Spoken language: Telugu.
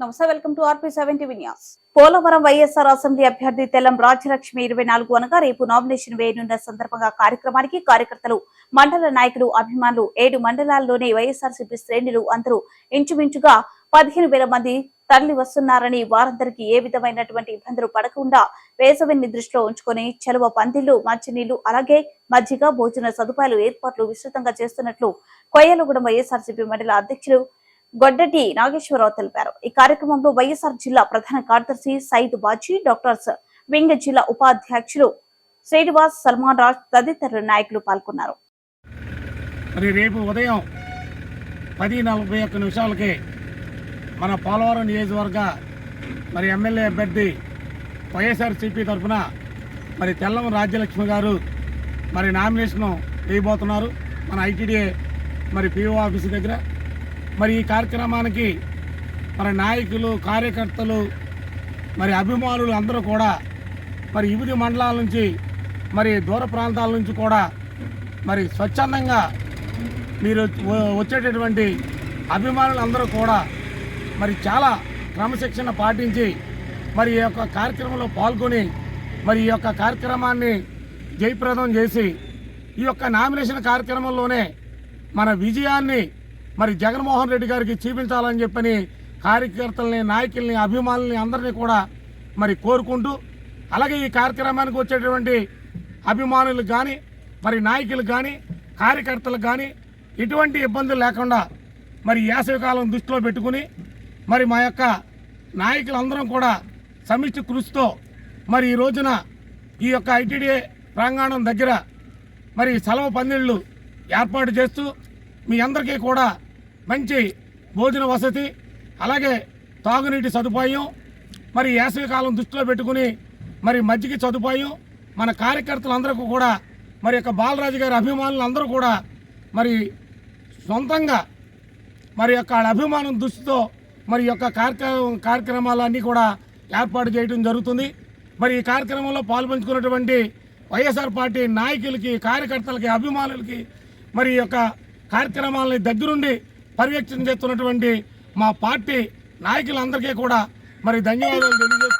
నమస్తే welcome to RP seventy news. Polavaram YSR assembly అభ్యర్థి తెల్లం రాజ్యలక్ష్మి ఇరవై నాలుగు అనగా రేపు నామినేషన్ వేయనున్న సందర్భంగా కార్యక్రమానికి కార్యకర్తలు మండల నాయకులు అభిమానులు ఏడు మండలాల్లోనే వైఎస్ఆర్సీపీ శ్రేణులు అందరూ ఇంచుమించుగా పదిహేను వేల మంది తరలి వస్తున్నారని వారందరికీ ఏ విధమైనటువంటి ఇబ్బందులు పడకుండా వేసవిని దృష్టిలో ఉంచుకొని చలువ పందిళ్ళు మంచినీళ్ళు అలాగే మజ్జిగ భోజన సదుపాయాలు ఏర్పాట్లు విస్తృతంగా చేస్తున్నట్లు కొయ్యలగూడెం వైఎస్ఆర్సీపీ మండల అధ్యక్షులు గొడ్డటి నాగేశ్వరరావు తెలిపారు. ఈ కార్యక్రమంలో వైఎస్ఆర్ జిల్లా ప్రధాన కార్యదర్శి సయీద్ బాజీ డాక్టర్స్ వింగ జిల్లా ఉపాధ్యక్షులు శ్రీనివాస్ సల్మాన్ రాజ్ తదితర నాయకులు పాల్గొన్నారు. మరి రేపు ఉదయం పది నలభై ఒక్క నిమిషాలకి మన పోలవరం నియోజకవర్గ మరి ఎమ్మెల్యే అభ్యర్థి వైఎస్ఆర్సీపీ తరఫున మరి తెల్లం రాజ్యలక్ష్మి గారు మరి నామినేషన్ వేయబోతున్నారు. మన ఐటీడీఏ మరి పిఓ ఆఫీస్ దగ్గర మరి ఈ కార్యక్రమానికి మరి నాయకులు కార్యకర్తలు మరి అభిమానులు అందరూ కూడా మరి వివిధ మండలాల నుంచి మరి దూర ప్రాంతాల నుంచి కూడా మరి స్వచ్ఛందంగా మీరు వచ్చేటటువంటి అభిమానులు అందరూ కూడా మరి చాలా క్రమశిక్షణ పాటించి మరి ఈ యొక్క కార్యక్రమంలో పాల్గొని మరి ఈ యొక్క కార్యక్రమాన్ని జయప్రదం చేసి ఈ యొక్క నామినేషన్ కార్యక్రమంలోనే మన విజయాన్ని మరి జగన్మోహన్ రెడ్డి గారికి చూపించాలని చెప్పని కార్యకర్తల్ని నాయకుల్ని అభిమానుల్ని అందరినీ కూడా మరి కోరుకుంటూ అలాగే ఈ కార్యక్రమానికి వచ్చేటువంటి అభిమానులకు కానీ మరి నాయకులకు కానీ కార్యకర్తలకు కానీ ఎటువంటి ఇబ్బందులు లేకుండా మరి వేసవికాలం దృష్టిలో పెట్టుకుని మరి మా యొక్క నాయకులందరం కూడా సమిష్టి కృషితో మరి ఈ రోజున ఈ యొక్క ఐటీడీఏ ప్రాంగణం దగ్గర మరి సెలవు పందిళ్ళు ఏర్పాటు చేస్తూ మీ అందరికీ కూడా మంచి భోజన వసతి అలాగే తాగునీటి సదుపాయం మరి వేసవికాలం దృష్టిలో పెట్టుకుని మరి మజ్జిగ సదుపాయం మన కార్యకర్తలందరికీ కూడా మరి యొక్క బాలరాజు గారి అభిమానులు అందరూ కూడా మరి సొంతంగా మరి యొక్క అభిమానం దృష్టితో మరి యొక్క కార్యక్రమం కార్యక్రమాలన్నీ కూడా ఏర్పాటు చేయడం జరుగుతుంది. మరి ఈ కార్యక్రమంలో పాల్పంచుకున్నటువంటి వైఎస్ఆర్ పార్టీ నాయకులకి కార్యకర్తలకి అభిమానులకి మరి యొక్క కార్యక్రమాలని దగ్గరుండి పర్యవేక్షణ చేస్తున్నటువంటి మా పార్టీ నాయకులందరికీ కూడా మరి ధన్యవాదాలు తెలియజేస్తూ